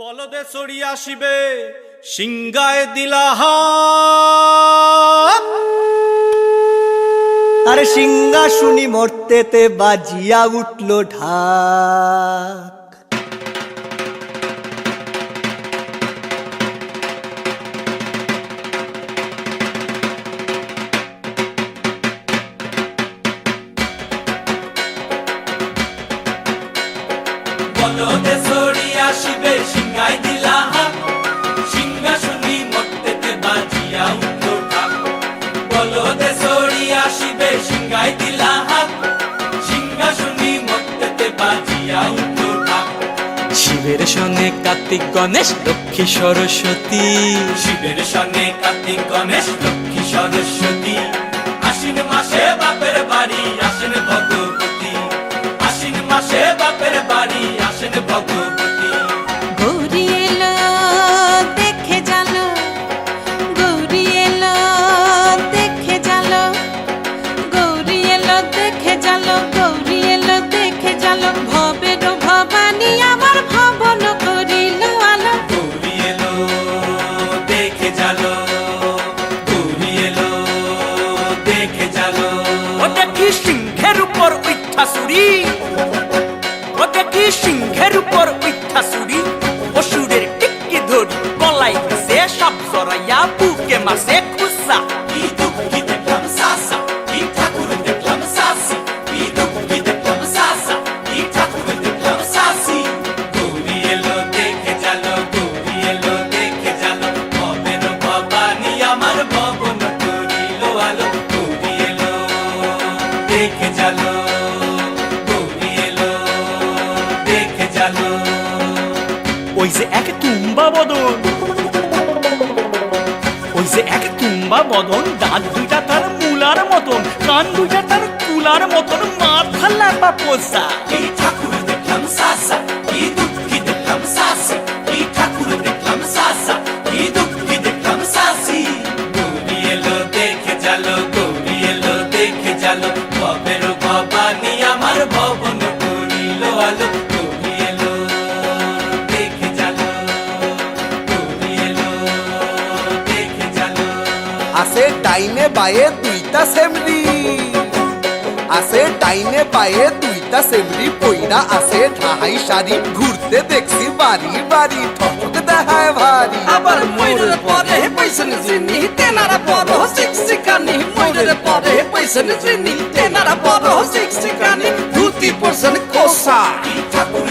বলদে চড়ি আসিবে সিংগায় দিলাহ আরে সিংহাসুনি মর্তেতে বাজিয়া উঠল ঢাক। বলদে চড়ি আসিবে কার্তিক গণেশ, লক্ষ্মী সরস্বতী। শিবের সঙ্গে কার্তিক গণেশ, লক্ষ্মী সরস্বতী। আশ্বিন মাসে বাপের বাড়ি আসেন ভগবতী। আশ্বিন মাসে বাপের বাড়ি আসেন ভগবতী। দেখে জালো তুমি এলো, দেখে জালো ও দেখি সিংহের উপর উঠা ও দেখি সিংহের উপর উঠা সুরি। অসুরের টিকি ধরি গলাই সে সব জরাইয়া বুকে মাসে খুসা দেখে এলো দেখে ওই যে এক তুম্বা বদন। ওই যে এক তুম্বা বদন দাঁত দুইটা তার মুলার মতন কান দুইটা তার কুলার মতন মাথা লাপা পোষা। আমার ভবন করিল আলো গৌরী এলো, দেখে জালো আছে টাইনে বায়ে দুইটা সেমরি আছে ডাইনে বায়ে দুইটা সেমরি পইরা আছে ঠাহাই শাড়ি ঘুরতে দেখছি বাড়ি বাড়ি ঠক দেখায় ভারী। আবার ময়ূরের পরে পয়সন জিনি তেনারা বড় শিক্ষিকানি ময়ূরের পরে পয়সন জিনি তেনারা বড় শিক্ষিকানি ধুতি পরসন কোসা কি ঠাকুর